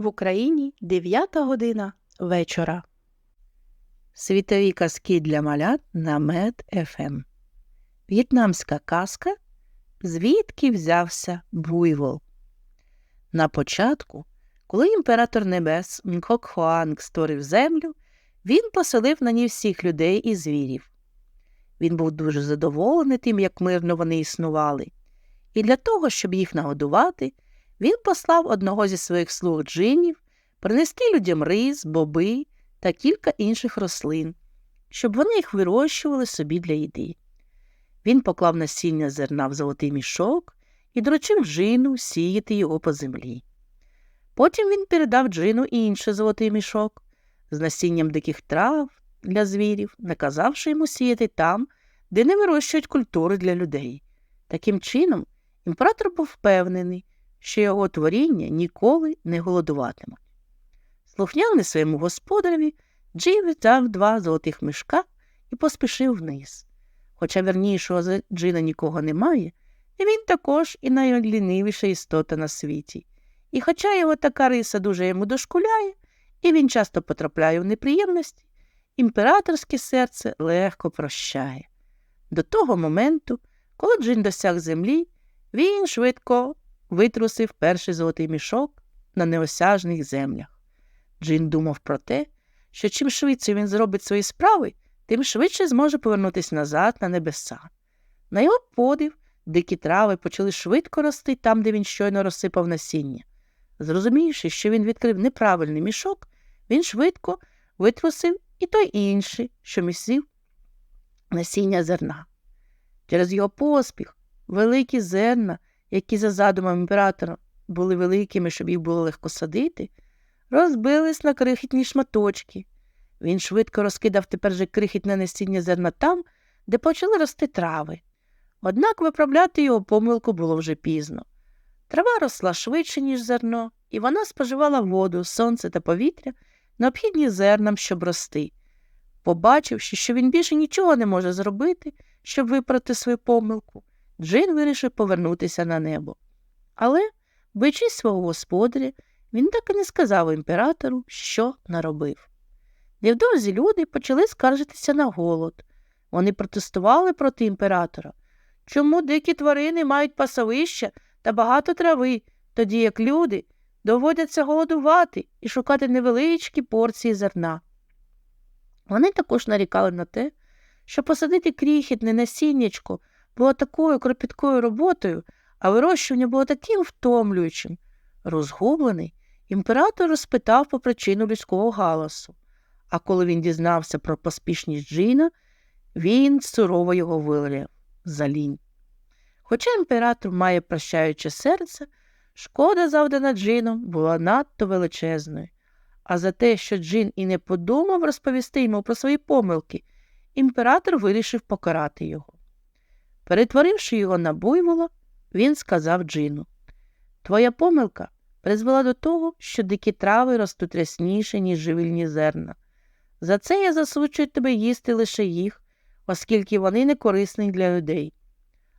В Україні 9 година вечора. Світові казки для малят на Мед ФМ. В'єтнамська казка Звідки взявся буйвол. На початку, коли імператор небес Мкокхуанг створив землю, він поселив на ній всіх людей і звірів. Він був дуже задоволений тим, як мирно вони існували, і для того, щоб їх нагодувати, він послав одного зі своїх слуг джинів принести людям рис, боби та кілька інших рослин, щоб вони їх вирощували собі для їди. Він поклав насіння зерна в золотий мішок і доручив джину сіяти його по землі. Потім він передав джину інший золотий мішок з насінням диких трав для звірів, наказавши йому сіяти там, де не вирощують культури для людей. Таким чином, імператор був впевнений, що його творіння ніколи не голодуватимуть. Слухняний своєму господареві, Джей взяв два золотих мішка і поспішив вниз. Хоча вірнішого за Джина нікого немає, він також і найлінивіша істота на світі. І хоча його така риса дуже йому дошкуляє, і він часто потрапляє в неприємності, імператорське серце легко прощає. До того моменту, коли Джин досяг землі, він швидко витрусив перший золотий мішок на неосяжних землях. Джин думав про те, що чим швидше він зробить свої справи, тим швидше зможе повернутися назад на небеса. На його подив, дикі трави почали швидко рости там, де він щойно розсипав насіння. Зрозумівши, що він відкрив неправильний мішок, він швидко витрусив і той інший, що місив насіння зерна. Через його поспіх великі зерна, які за задумом імператора були великими, щоб їх було легко садити, розбились на крихітні шматочки. Він швидко розкидав тепер же крихітне насіння зерна там, де почали рости трави. Однак виправляти його помилку було вже пізно. Трава росла швидше, ніж зерно, і вона споживала воду, сонце та повітря, необхідні зернам, щоб рости. Побачивши, що він більше нічого не може зробити, щоб виправити свою помилку, Джин вирішив повернутися на небо. Але, боючись свого господаря, він так і не сказав імператору, що наробив. Невдовзі люди почали скаржитися на голод. Вони протестували проти імператора. Чому дикі тварини мають пасовища та багато трави, тоді як люди доводяться голодувати і шукати невеличкі порції зерна. Вони також нарікали на те, що посадити кріхітне насіннячко було такою кропіткою роботою, а вирощування було таким втомлюючим. Розгублений, імператор розпитав по причину людського галасу, а коли він дізнався про поспішність Джина, він сурово його виляв за лінь. Хоча імператор має прощаюче серце, шкода, завдана Джином, була надто величезною, а за те, що Джин і не подумав розповісти йому про свої помилки, імператор вирішив покарати його. Перетворивши його на буйвола, він сказав Джину Твоя помилка призвела до того, що дикі трави ростуть рясніше, ніж живільні зерна. За це я засуджую тебе їсти лише їх, оскільки вони не корисні для людей.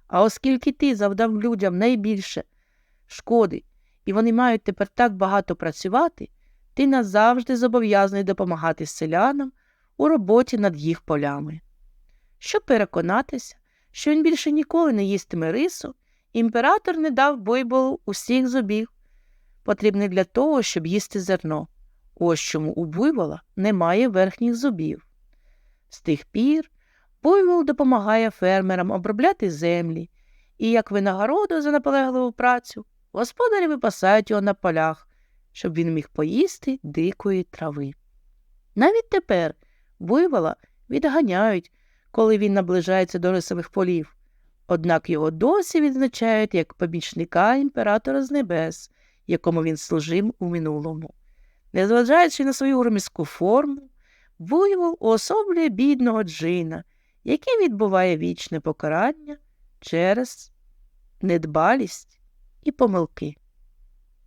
А оскільки ти завдав людям найбільше шкоди, і вони мають тепер так багато працювати, ти назавжди зобов'язаний допомагати селянам у роботі над їх полями. Щоб переконатися, що він більше ніколи не їстиме рису, імператор не дав бойболу усіх зубів, потрібних для того, щоб їсти зерно. Ось чому у буйвола немає верхніх зубів. З тих пір буйвол допомагає фермерам обробляти землі, і як винагороду за наполегливу працю господарі випасають його на полях, щоб він міг поїсти дикої трави. Навіть тепер буйвола відганяють, коли він наближається до рисових полів, однак його досі відзначають як помічника імператора з небес, якому він служив у минулому. Незважаючи на свою громіську форму, буйвол уособлює бідного джина, який відбуває вічне покарання через недбалість і помилки.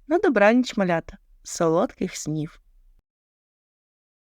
На добраніч малята, солодких снів.